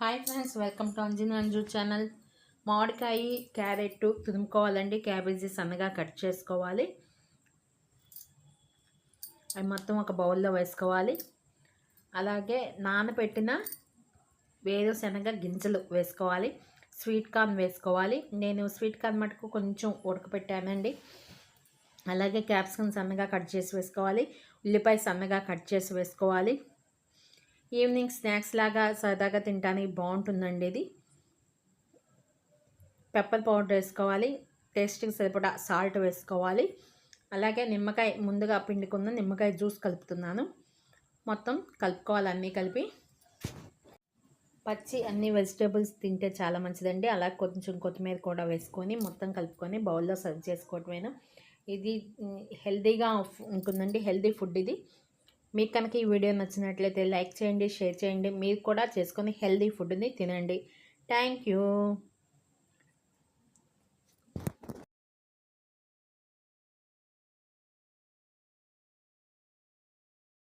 Hi friends welcome to Anjan Anju channel. మామిడికాయ carrot తురుముకోవాలండి cabbage సన్నగా కట్ చేసుకోవాలి. అవి మొత్తం ఒక బౌల్లో వేసుకోవాలి. అలాగే నానబెట్టిన వేరుశనగ గింజలు వేసుకోవాలి. స్వీట్ కార్న్ వేసుకోవాలి. నేను స్వీట్ కార్న్ మటుకు కొంచెం ఉడకపెట్టానండి. అలాగే క్యాప్సికమ్ సన్నగా కట్ చేసి వేసుకోవాలి. ఉల్లిపాయ సన్నగా కట్ చేసి వేసుకోవాలి. ఈవినింగ్ స్నాక్స్ లాగా సరదాగా తినడానికి బాగుంటుందండి ఇది. పెప్పర్ పౌడర్ వేసుకోవాలి టేస్ట్కి సరిపడా సాల్ట్ వేసుకోవాలి. అలాగే నిమ్మకాయ ముందుగా పిండుకున్న నిమ్మకాయ జ్యూస్ కలుపుతున్నాను. మొత్తం కలుపుకోవాలి అన్నీ కలిపి. పచ్చి అన్ని వెజిటేబుల్స్ తింటే చాలా మంచిదండి. అలా కొంచెం కొత్తిమీర కూడా వేసుకొని మొత్తం కలుపుకొని బౌల్లో సర్వ్ చేసుకోవటమేనా. ఇది హెల్దీగా ఉంటుందండి హెల్తీ ఫుడ్ ఇది. మీకు కనుక ఈ వీడియో నచ్చినట్లయితే లైక్ చేయండి షేర్ చేయండి. మీరు కూడా చేసుకొని హెల్తీ ఫుడ్ని తినండి. Thank you.